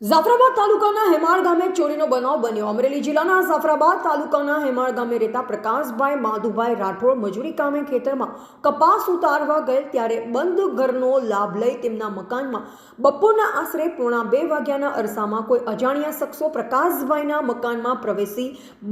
જાફરાબાદ તાલુકાના હેમાળ ગામે ચોરીનો બનાવ બન્યો. અમરેલી જિલ્લાના જાફરાબાદ તાલુકાના હેમાળ ગામે રહેતા પ્રકાશભાઈ માધુભાઈ રાઠોડ મજૂરી કામે ખેતરમાં કપાસ ઉતારવા ગયેલ ત્યારે બંધ ઘરનો લાભ લઈ તેમના મકાનમાં બપોરના આશરે પોણા બે વાગ્યાના અરસામાં કોઈ અજાણ્યા શખ્સો પ્રકાશભાઈના મકાનમાં પ્રવેશી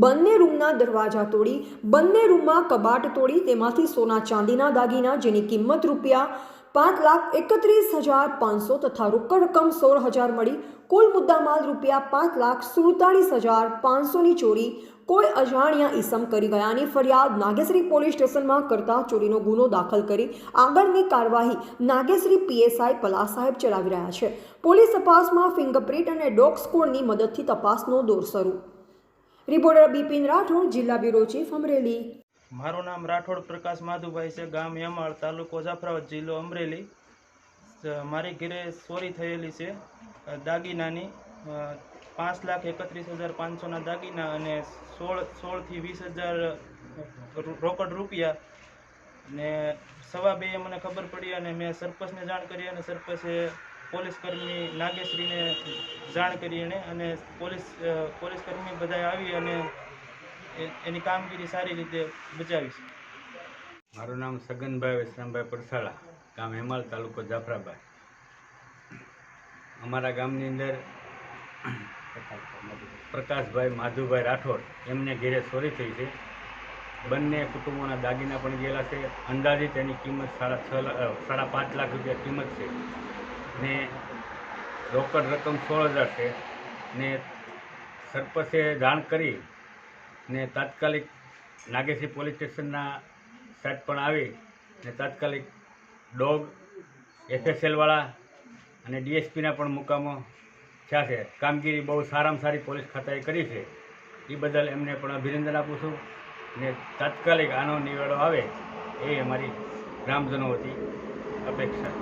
બંને રૂમના દરવાજા તોડી, બંને રૂમમાં કબાટ તોડી, તેમાંથી સોના ચાંદીના દાગીના જેની કિંમત રૂપિયા પાંચ લાખ એકત્રીસ હજાર પાંચસો તથા રોકડ રકમ સોળ હજાર મળી. કુલ મુદ્દામાલ રૂપિયા પાંચ લાખ સુડતાળીસ હજાર પાંચસોની ચોરી. કોઈ અજાણ્યા ઈસમ કરી ગયાની ફરિયાદ નાગેશ્રી પોલીસ સ્ટેશનમાં કરતા ચોરીનો ગુનો દાખલ કરી આગળની કાર્યવાહી નાગેશ્રી પીએસઆઈ પલા સાહેબ ચલાવી રહ્યા છે. પોલીસ તપાસમાં ફિંગરપ્રિન્ટ અને ડોગ સ્કોડની મદદથી તપાસનો દોર શરૂ. રિપોર્ટર બિપિન રાઠોડ, જિલ્લા બ્યુરો ચીફ અમરેલી. મારું નામ રાઠોડ પ્રકાશ માધુભાઈ છે. ગામ યમાળ, તાલુકો જાફરાબાદ જિલ્લો અમરેલી. મારી ઘરે ચોરી થયેલી છે. દાગીનાની. પાંચ લાખ એકત્રીસ હજાર પાંચસોના દાગીના અને સોળ, સોળથી વીસ હજાર રોકડ રૂપિયા ને સવા બે મને ખબર પડી અને મેં સરપંચને જાણ કરી અને સરપંચે પોલીસ કર્મી નાગેશ્રીને જાણ કરી અને પોલીસ પોલીસ કર્મી બધા આવી અને એની કામગીરી સારી રીતે બચાવીશ. મારું નામ સગનભાઈ વિશ્રામભાઈ પરસાળા ગામ હેમાલ તાલુકો જાફરાબાદ. અમારા ગામની અંદર પ્રકાશભાઈ માધુભાઈ રાઠોડ એમને ઘેરે ચોરી થઈ છે. બંને કુટુંબોના દાગીના પણ ગયેલા છે. અંદાજિત એની કિંમત સાડા છ સાડા પાંચ લાખ રૂપિયા કિંમત છે. ને રોકડ રકમ સોળ હજાર છે. ને સરપંચે જાણ કરી ને તાત્કાલિક નાગેસી પોલીસ સ્ટેશનના સાહેબ પણ આવી ને તાત્કાલિક ડોગ, એફએસએલવાળા અને ડીએસપીના પણ મુકામો થયા છે. કામગીરી બહુ સારામાં સારી પોલીસ ખાતાએ કરી છે. એ બદલ એમને પણ અભિનંદન આપું છું ને તાત્કાલિક આનો નિવેડો આવે એ અમારી ગ્રામજનો હતી અપેક્ષા.